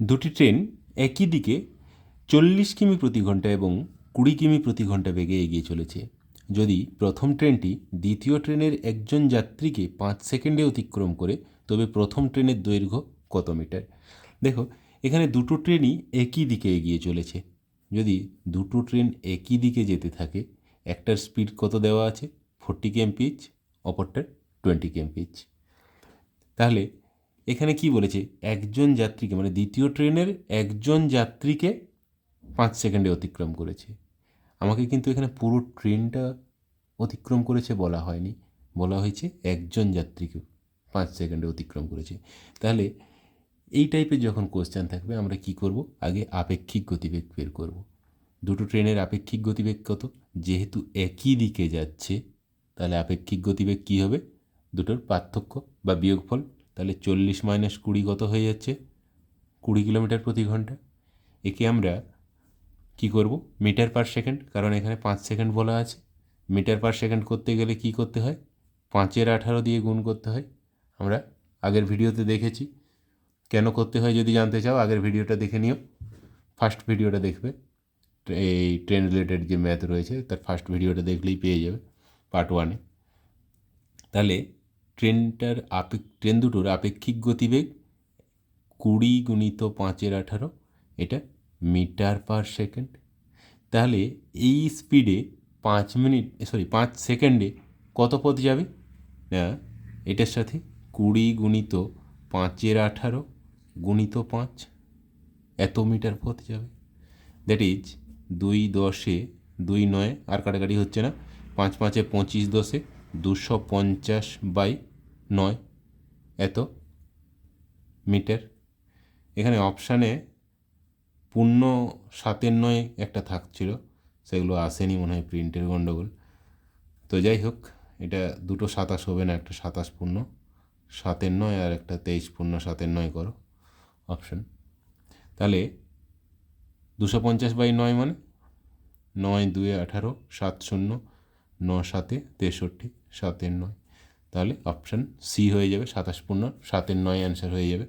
দুটি ট্রেন একই দিকে চল্লিশ কিমি প্রতি ঘণ্টা এবং কুড়ি কিমি প্রতি ঘণ্টা বেগে এগিয়ে চলেছে। যদি প্রথম ট্রেনটি দ্বিতীয় ট্রেনের একজন যাত্রীকে পাঁচ সেকেন্ডে অতিক্রম করে, তবে প্রথম ট্রেনের দৈর্ঘ্য কত মিটার? দেখো, এখানে দুটো ট্রেনই একই দিকে এগিয়ে চলেছে। যদি দুটো ট্রেন একই দিকে যেতে থাকে, একটার স্পিড কত দেওয়া আছে? ফোরটি কেএমপিএইচ অপরটার টোয়েন্টি কেএমপিএইচ তাহলে এখানে কি বলেছে? একজন যাত্রীকে মানে দ্বিতীয় ট্রেনের একজন যাত্রীকে পাঁচ সেকেন্ডে অতিক্রম করেছে। আমাকে কিন্তু এখানে পুরো ট্রেনটা অতিক্রম করেছে বলা হয়নি। বলা হয়েছে একজন যাত্রীকে পাঁচ সেকেন্ডে অতিক্রম করেছে। তাহলে এই টাইপের যখন কোশ্চেন থাকবে, আমরা কি করব? আগে আপেক্ষিক গতিবেগ বের করব। দুটো ট্রেনের আপেক্ষিক গতিবেগ কত? যেহেতু একই দিকে যাচ্ছে, তাহলে আপেক্ষিক গতিবেগ কী হবে? দুটোর পার্থক্য বা বিয়োগফল তাহলে চল্লিশ মাইনাস কুড়ি কত হয়ে যাচ্ছে? কুড়ি কিলোমিটার প্রতি ঘণ্টা। একে আমরা কি করব? মিটার পার সেকেন্ড কারণ এখানে পাঁচ সেকেন্ড বলা আছে। মিটার পার সেকেন্ড করতে গেলে কি করতে হয়? পাঁচের আঠারো দিয়ে গুণ করতে হয়। আমরা আগের ভিডিওতে দেখেছি। কেন করতে হয় যদি জানতে চাও, আগের ভিডিওটা দেখে নিও। ফার্স্ট ভিডিওটা দেখবে। এই ট্রেন রিলেটেড যে ম্যাথ রয়েছে, তার ফার্স্ট ভিডিওটা দেখলেই পেয়ে যাবে পার্ট ওয়ানে তাহলে ট্রেনটার আপেক ট্রেন দুটোর আপেক্ষিক গতিবেগ কুড়ি গুণিত পাঁচের আঠারো, এটা মিটার পার সেকেন্ড। তাহলে এই স্পিডে পাঁচ মিনিট সরি পাঁচ সেকেন্ডে কত পথ যাবে? না, এটার সাথে কুড়ি গুণিত পাঁচের আঠারো গুণিত পাঁচ, এত মিটার পথ যাবে। দ্যাট ইজ দুই দশে দুই নয়, আর কাটাকাটি হচ্ছে না, পাঁচ পাঁচে পঁচিশ দশে দুশো পঞ্চাশ বাই নয়। এত মিটার। এখানে অপশানে পূর্ণ সাতের নয় একটা থাকছিল সেগুলো আসেনি মনে হয় প্রিন্টের গণ্ডগোল তো যাই হোক, এটা দুটো সাতাশ হবে না, একটা সাতাশ পূর্ণ। সাতের নয় আর একটা তেইশ পূর্ণ, সাতের নয় করো অপশান তাহলে দুশো পঞ্চাশ বাই নয় মানে নয় দুয়ে আঠারো, সাত শূন্য, ন সাতে তেষট্টি, সাতের নয়। তাহলে অপশান সি হয়ে যাবে, সাতাশ পূর্ণ, সাতের নয় অ্যান্সার হয়ে যাবে।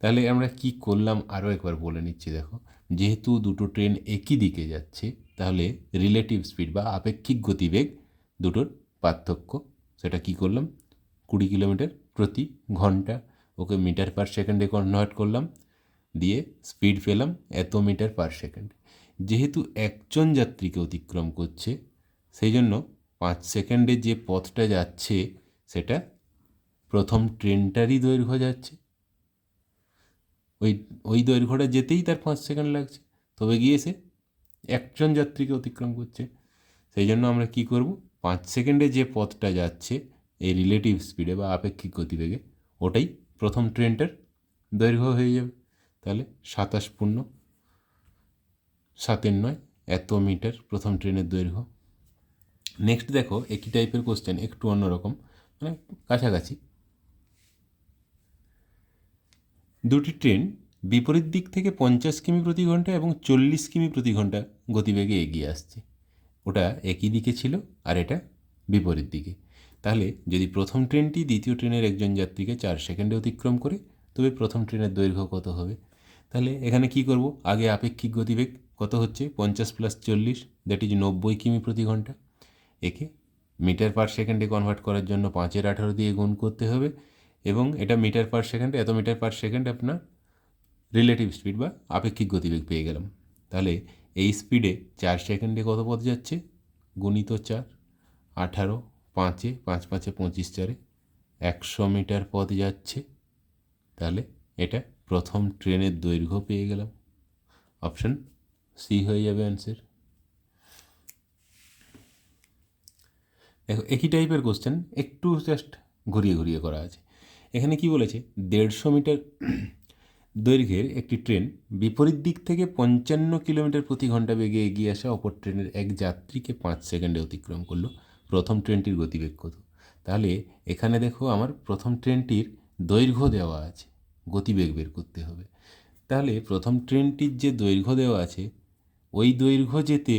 তাহলে আমরা কি করলাম? আরও একবার বলে নিচ্ছি, দেখো। যেহেতু দুটো ট্রেন একই দিকে যাচ্ছে, তাহলে রিলেটিভ স্পিড বা আপেক্ষিক গতিবেগ দুটোর পার্থক্য। সেটা কি করলাম? কুড়ি কিলোমিটার প্রতি ঘণ্টা। ওকে মিটার পার সেকেন্ডে কনভার্ট করলাম। দিয়ে স্পিড পেলাম এত মিটার পার সেকেন্ড যেহেতু একজন যাত্রীকে অতিক্রম করছে সেই জন্য পাঁচ সেকেন্ডে যে পথটা যাচ্ছে সেটা প্রথম ট্রেনটারই দৈর্ঘ্য যাচ্ছে। ওই ওই দৈর্ঘ্যটা যেতেই তার পাঁচ সেকেন্ড লাগছে। তবে গিয়ে সে একজন যাত্রীকে অতিক্রম করছে। সেই জন্য আমরা কি করব? পাঁচ সেকেন্ডে যে পথটা যাচ্ছে এই রিলেটিভ স্পিডে বা আপেক্ষিক গতিবেগে, ওটাই প্রথম ট্রেনটার দৈর্ঘ্য হয়ে যাবে। তাহলে সাতাশ পূর্ণ সাতের নয়, এত মিটার প্রথম ট্রেনের দৈর্ঘ্য। নেক্সট দেখো, একই টাইপের কোশ্চেন একটু অন্যরকম মানে কাছাকাছি। দুটি ট্রেন বিপরীত দিক থেকে পঞ্চাশ কিমি প্রতি ঘণ্টা এবং চল্লিশ কিমি প্রতি ঘণ্টা গতিবেগে এগিয়ে আসছে। ওটা একই দিকে ছিল আর এটা বিপরীত দিকে। তাহলে যদি প্রথম ট্রেনটি দ্বিতীয় ট্রেনের একজন যাত্রীকে চার সেকেন্ডে অতিক্রম করে, তবে প্রথম ট্রেনের দৈর্ঘ্য কত হবে? তাহলে এখানে কি করব? আগে আপেক্ষিক গতিবেগ কত হচ্ছে? পঞ্চাশ প্লাস চল্লিশ দ্যাট ইজ নব্বই কিমি প্রতি ঘণ্টা একে মিটার পার সেকেন্ডে কনভার্ট করার জন্য পাঁচের আঠারো দিয়ে গুণ করতে হবে এবং এটা মিটার পার সেকেন্ড, এত মিটার পার সেকেন্ড আপনার রিলেটিভ স্পিড বা আপেক্ষিক গতিবেগ পেয়ে গেলাম। তাহলে এই স্পিডে চার সেকেন্ডে কত পথ যাচ্ছে? গুণিত চার, আঠারো, পাঁচে, পাঁচ পাঁচে পঁচিশ চারে একশো মিটার পথ যাচ্ছে। তাহলে এটা প্রথম ট্রেনের দৈর্ঘ্য পেয়ে গেলাম। অপশান সি হয়ে যাবে অ্যান্সার একই টাইপের কোশ্চেন একটু জাস্ট ঘুরিয়ে ঘুরিয়ে করা আছে। এখানে কি বলেছে? দেড়শো মিটার দৈর্ঘ্যের একটি ট্রেন বিপরীত দিক থেকে পঞ্চান্ন কিলোমিটার প্রতি ঘণ্টা বেগে এগিয়ে আসা অপর ট্রেনের এক যাত্রীকে পাঁচ সেকেন্ডে অতিক্রম করল। প্রথম ট্রেনটির গতিবেগ কত? তাহলে এখানে দেখো আমার প্রথম ট্রেনটির দৈর্ঘ্য দেওয়া আছে, গতিবেগ বের করতে হবে। তাহলে প্রথম ট্রেনটির যে দৈর্ঘ্য দেওয়া আছে, ওই দৈর্ঘ্য যেতে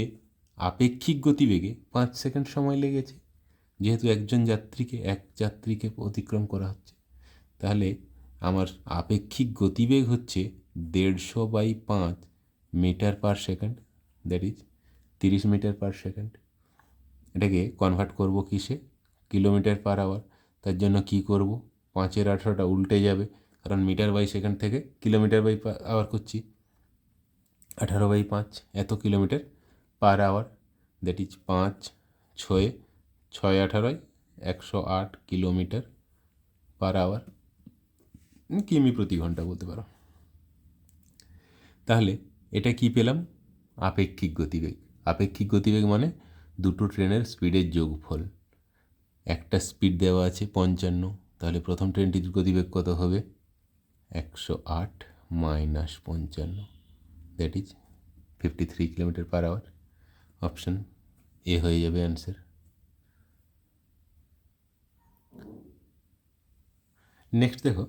আপেক্ষিক গতিবেগে পাঁচ সেকেন্ড সময় লেগেছে। যেহেতু একজন যাত্রীকে, এক যাত্রীকে অতিক্রম করা হচ্ছে, তাহলে আমার আপেক্ষিক গতিবেগ হচ্ছে দেড়শো বাই পাঁচ metre per second that is তিরিশ মিটার পার সেকেন্ড। এটাকে কনভার্ট করব কিসে? কিলোমিটার পার আওয়ার তার জন্য কি করব? পাঁচের আঠারোটা উল্টে যাবে, কারণ মিটার বাই সেকেন্ড থেকে কিলোমিটার বাই আওয়ার করছি। আঠারো বাই পাঁচ, এত kilometre per hour that is পাঁচ, ছয়ে ছয় আঠারোয় একশো আট কিলোমিটার পার আওয়ার কিমি প্রতি ঘণ্টা বলতে পারো। তাহলে এটা কি পেলাম? আপেক্ষিক গতিবেগ। আপেক্ষিক গতিবেগ মানে দুটো ট্রেনের স্পিডের যোগফল। একটা স্পিড দেওয়া আছে পঞ্চান্ন, তাহলে প্রথম ট্রেনটির গতিবেগ কত হবে? একশো আট মাইনাস পঞ্চান্ন that is fifty three kilometre per hour option A হয়ে যাবে অ্যান্সার নেক্সট দেখো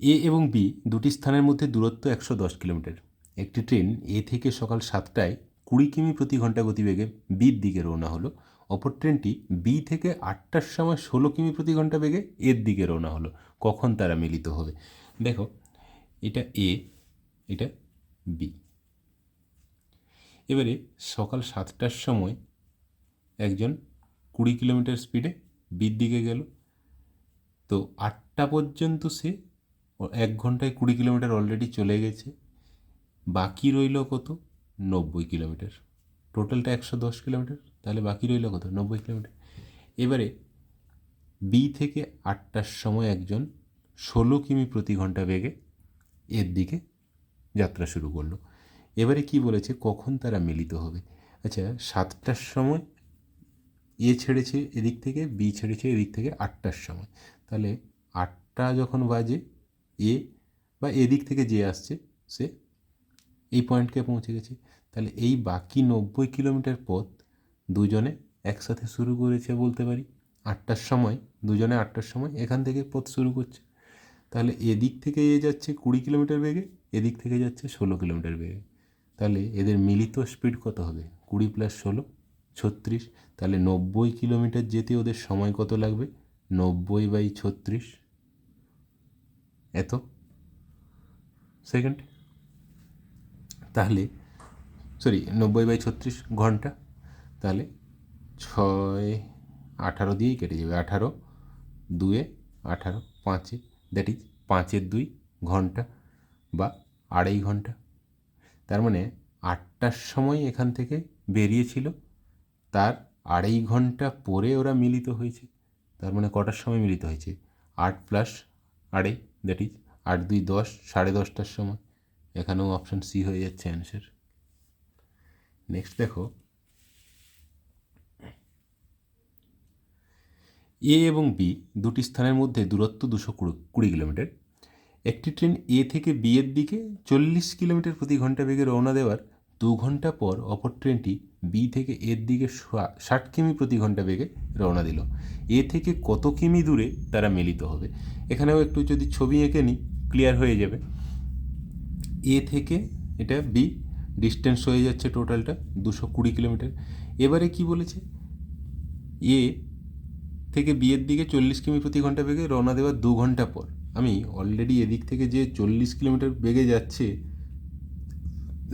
এ এবং বি দুটি স্থানের মধ্যে দূরত্ব একশো দশ কিলোমিটার। একটি ট্রেন এ থেকে সকাল সাতটায় কুড়ি কিমি প্রতি ঘণ্টা গতিবেগে বির দিকে রওনা হলো, অপর ট্রেনটি বি থেকে আটটার সময় ষোলো কিমি প্রতি ঘণ্টা বেগে এর দিকে রওনা হলো। কখন তারা মিলিত হবে? দেখো, এটা এ এটা বি এবারে সকাল সাতটার সময় একজন কুড়ি কিলোমিটার স্পিডে বির দিকে গেল তো আটটা পর্যন্ত সে এক ঘন্টায় কুড়ি কিলোমিটার অলরেডি চলে গেছে। বাকি রইল কত? নব্বই কিলোমিটার। টোটালটা একশো দশ কিলোমিটার। তাহলে বাকি রইল কত? নব্বই কিলোমিটার। এবারে বি থেকে আটটার সময় একজন ষোলো কিমি প্রতি ঘণ্টা বেগে এর দিকে যাত্রা শুরু করল। এবারে কি বলেছে? কখন তারা মিলিত হবে? আচ্ছা সাতটার সময় এ ছেড়েছে এদিক থেকে বি ছেড়েছে এদিক থেকে আটটার সময়। তাহলে আটটা যখন বাজে, এ বা এদিক থেকে যে আসছে, সে এই পয়েন্টকে পৌঁছে গেছে। তাহলে এই বাকি নব্বই কিলোমিটার পথ দুজনে একসাথে শুরু করেছে বলতে পারি। আটটার সময়, দুজনে আটটার সময় এখান থেকে পথ শুরু করছে। তাহলে এদিক থেকে এ যাচ্ছে কুড়ি কিলোমিটার বেগে, এদিক থেকে যাচ্ছে ষোলো কিলোমিটার বেগে। তাহলে এদের মিলিত স্পিড কত হবে? কুড়ি প্লাস ষোলো, ছত্রিশ, তাহলে নব্বই কিলোমিটার যেতে ওদের সময় কত লাগবে? নব্বই বাই ছত্রিশ। এত? সেকেন্ড তাহলে সরি নব্বই বাই ছত্রিশ ঘণ্টা, তাহলে ছয়, আঠারো দিয়েই কেটে যাবে। আঠারো, দুয়ে, আঠারো, পাঁচে দ্যাট ইজ পাঁচের দুই ঘণ্টা বা আড়াই ঘণ্টা। তার মানে আটটার সময় এখান থেকে বেরিয়েছিল, তার আড়াই ঘণ্টা পরে ওরা মিলিত হয়েছে। তার মানে কটার সময় মিলিত হয়েছে? আট প্লাস আড়াই দ্যাট ইজ আট, দুই, দশ, সাড়ে দশটার সময়। এখানেও অপশান সি হয়ে যাচ্ছে অ্যান্সার নেক্সট দেখো। এ এবং বি দুটি স্থানের মধ্যে দূরত্ব দুশো কুড়ি কিলোমিটার। একটি ট্রেন এ থেকে বি এর দিকে চল্লিশ কিলোমিটার প্রতি ঘণ্টা বেগে রওনা দেওয়ার দু ঘণ্টা পর অপর ট্রেনটি বি থেকে এর দিকে ষাট কিমি প্রতি ঘণ্টা বেগে রওনা দিল। এ থেকে কত কিমি দূরে তারা মিলিত হবে। এখানেও একটু যদি ছবি এঁকে নিই ক্লিয়ার হয়ে যাবে। এ থেকে এটা বি ডিস্টেন্স হয়ে যাচ্ছে টোটালটা দুশো কুড়ি কিলোমিটার। এবারে কি বলেছে? এ থেকে বিয়ের দিকে চল্লিশ কিমি প্রতি ঘণ্টা বেগে রওনা দেওয়ার দু ঘণ্টা পর। আমি অলরেডি এদিক থেকে যে চল্লিশ কিলোমিটার বেগে যাচ্ছে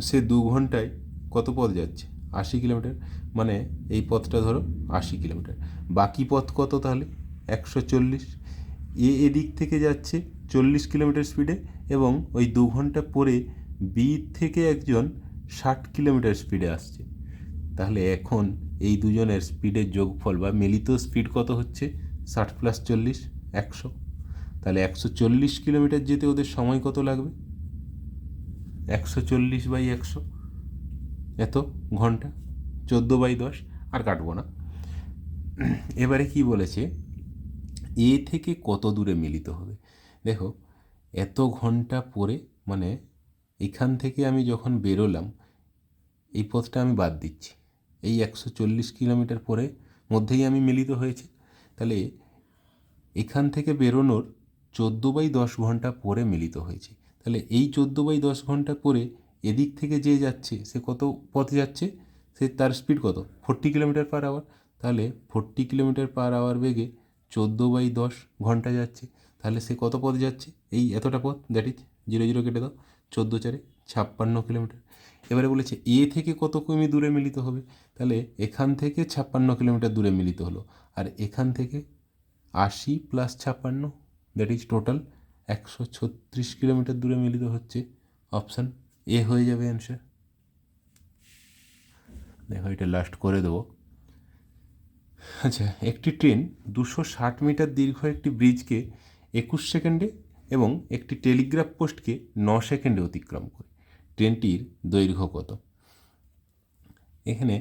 সে দু ঘন্টায় কত পথ যাচ্ছে? আশি কিলোমিটার? মানে এই পথটা ধরো আশি কিলোমিটার। বাকি পথ কত তাহলে? একশো চল্লিশ। এ এদিক থেকে যাচ্ছে চল্লিশ কিলোমিটার স্পিডে এবং ওই দু ঘণ্টা পরে বি থেকে একজন ষাট কিলোমিটার স্পিডে আসছে। তাহলে এখন এই দুজনের স্পিডের যোগফল বা মিলিত স্পিড কত হচ্ছে? ষাট প্লাস চল্লিশ, একশো। তাহলে একশো চল্লিশ কিলোমিটার যেতে ওদের সময় কত লাগবে? একশো চল্লিশ বাই একশো। এত ঘণ্টা, চোদ্দ বাই দশ, আর কাটবো না। এবারে কি বলেছে? এ থেকে কত দূরে মিলিত হবে? দেখো, এত ঘণ্টা পরে মানে এখান থেকে আমি যখন বেরোলাম, এই পথটা আমি বাদ দিচ্ছি। এই একশো চল্লিশ কিলোমিটার পরে মধ্যেই আমি মিলিত হয়েছে। তাহলে এখান থেকে বেরোনোর চোদ্দ বাই দশ ঘণ্টা পরে মিলিত হয়েছে। তাহলে এই চোদ্দ বাই দশ ঘণ্টা করে এদিক থেকে যে যাচ্ছে, সে কত পথে যাচ্ছে? সে তার স্পিড কত? ফোরটি কিলোমিটার পার আওয়ার তাহলে ফোরটি কিলোমিটার পার আওয়ার বেগে চোদ্দ বাই দশ ঘণ্টা যাচ্ছে। তাহলে সে কত পথ যাচ্ছে? এই এতটা পথ দ্যাট ইজ জিরো জিরো কেটে দাও। চোদ্দ চারে ছাপ্পান্ন কিলোমিটার এবারে বলেছে, এ থেকে কত কিমি দূরে মিলিত হবে? তাহলে এখান থেকে ছাপ্পান্ন কিলোমিটার দূরে মিলিত হলো। আর এখান থেকে আশি প্লাস ছাপ্পান্ন দ্যাট ইজ টোটাল একশো ছত্রিশ কিলোমিটার দূরে মিলিত হচ্ছে। অপশান এ হয়ে যাবে অ্যান্সার দেখো, এটা লাস্ট করে দেবো। আচ্ছা একটি ট্রেন দুশো ষাট মিটার দীর্ঘ একটি ব্রিজকে একুশ সেকেন্ডে এবং একটি টেলিগ্রাফ পোস্টকে ন সেকেন্ডে অতিক্রম করে। ট্রেনটির দৈর্ঘ্য কত? এখানে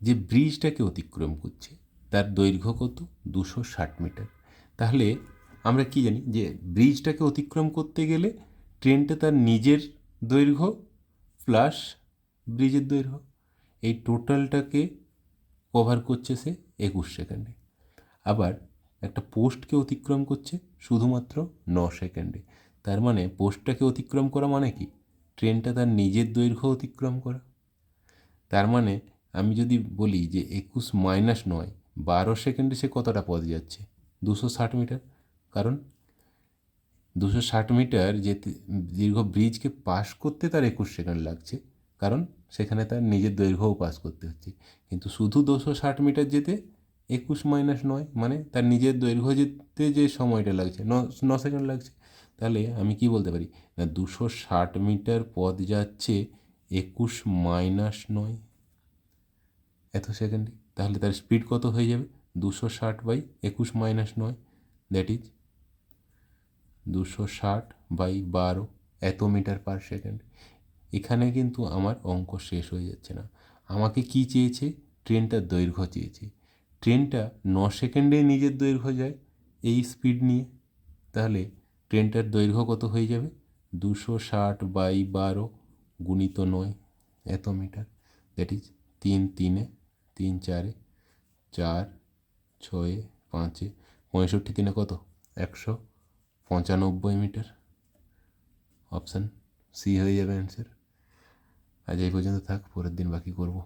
যে ব্রিজটাকে অতিক্রম করছে, তার দৈর্ঘ্য কত? দুশো ষাট মিটার। তাহলে আমরা কি জানি যে ব্রিজটাকে অতিক্রম করতে গেলে ট্রেনটা তার নিজের দৈর্ঘ্য প্লাস ব্রিজের দৈর্ঘ্য। এই টোটালটাকে কভার করছে সে একুশ সেকেন্ডে। আবার একটা পোস্টকে অতিক্রম করছে শুধুমাত্র ন সেকেন্ডে। তার মানে পোস্টটাকে অতিক্রম করা মানে কি? ট্রেনটা তার নিজের দৈর্ঘ্য অতিক্রম করা। তার মানে আমি যদি বলি যে একুশ মাইনাস নয়, বারো সেকেন্ডে সে কতটা পথ যাচ্ছে? দুশো ষাট মিটার। কারণ দুশো ষাট মিটার যে দীর্ঘ ব্রিজকে পাস করতে তার একুশ সেকেন্ড লাগছে। কারণ সেখানে তার নিজের দৈর্ঘ্যও পাস করতে হচ্ছে। কিন্তু শুধু দুশো ষাট মিটার যেতে একুশ মাইনাস নয় মানে তার নিজের দৈর্ঘ্য যেতে যে সময়টা লাগছে ন সেকেন্ড লাগছে, তাহলে আমি কি বলতে পারি? না, দুশো ষাট মিটার পথ যাচ্ছে একুশ মাইনাস নয় এত সেকেন্ডে, তাহলে তার স্পিড কত হয়ে যাবে? দুশো ষাট বাই একুশ মাইনাস নয়, দ্যাট ইজ দুশো ষাট বাই বারো এত মিটার পার সেকেন্ড। এখানে কিন্তু আমার অঙ্ক শেষ হয়ে যাচ্ছে না। আমাকে কি চেয়েছে? ট্রেনটার দৈর্ঘ্য চেয়েছে। ট্রেনটা ন সেকেন্ডে নিজের দৈর্ঘ্য যায় এই স্পিড নিয়ে। তাহলে ট্রেনটার দৈর্ঘ্য কত হয়ে যাবে? দুশো ষাট বাই বারো গুণিত নয় এত মিটার দ্যাট ইজ তিন তিনে, তিন চারে, চার, ছয়ে, পাঁচে, পঁয়ষট্টি তিনে কত? একশো। পঁচানব্বই মিটার অপশান সি হয়ে যাবে অ্যান্সার আজ এই পর্যন্ত থাক পরের দিন বাকি করব